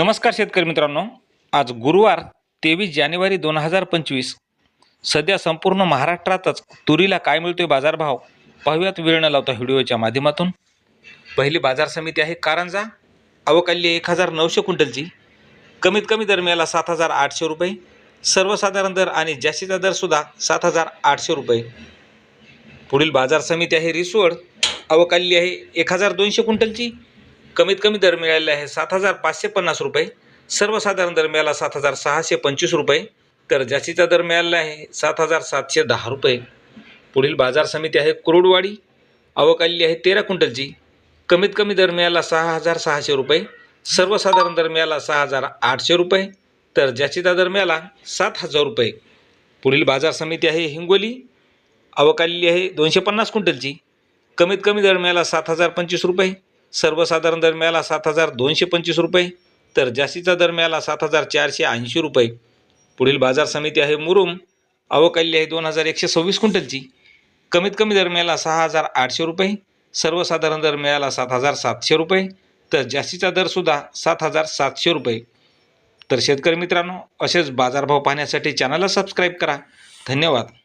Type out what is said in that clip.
नमस्कार शेतकरी मित्रांनो. आज गुरुवार तेवीस जानेवारी दोन हजार पंचवीस. सध्या संपूर्ण महाराष्ट्रातच तुरीला काय मिळतोय बाजारभाव पाहूयात वेळ न लावता व्हिडिओच्या माध्यमातून. पहिली बाजार समिती आहे कारंजा. अवकाल्य एक हजार नऊशे क्विंटलची. कमीत कमी दर मिळाला सात हजार आठशे रुपये. सर्वसाधारण दर आणि जास्तीचा दरसुद्धा सात हजार आठशे रुपये. पुढील बाजार समिती आहे रिसोड. अवकाल्य आहे एक हजार दोनशे क्विंटलची. कमीत कमी दर मिळालेला आहे सात हजार पाचशे पन्नास रुपये. सर्वसाधारण दर मिळाला सात हजार सहाशे पंचवीस रुपये. तर जास्तीचा दर मिळालेला आहे सात हजार सातशे दहा रुपये. पुढील बाजार समिती आहे कुरुडवाडी. अवकाल्य आहे तेरा क्विंटलची. कमीत कमी दर मिळाला सहा हजार सहाशे रुपये. सर्वसाधारण दर मिळाला सहा हजार आठशे रुपये. तर जास्तीचा दर मिळाला सात हजार रुपये. पुढील बाजार समिती आहे हिंगोली. अवकाल्य आहे दोनशे पन्नास क्विंटलची. कमीत कमी दर मिळाला सात हजार पंचवीस रुपये. सर्वसाधारण दर मिळाला सात हजार दोनशे पंचवीस रुपये तर जास्तीचा दर मिळाला सात हजार चारशे ऐंशी रुपये. पुढील बाजार समिती आहे मुरुम. अवकाली आहे दोन हजार एकशे सव्वीस क्विंटलची. कमीत कमी दर मिळाला सहा हजार आठशे रुपये. सर्वसाधारण दर मिळाला सात हजार सातशे रुपये तर जास्तीचा दरसुद्धा सात हजार सातशे रुपये. तर शेतकरी मित्रांनो असेच बाजारभाव पाहण्यासाठी चॅनलला सबस्क्राईब करा. धन्यवाद.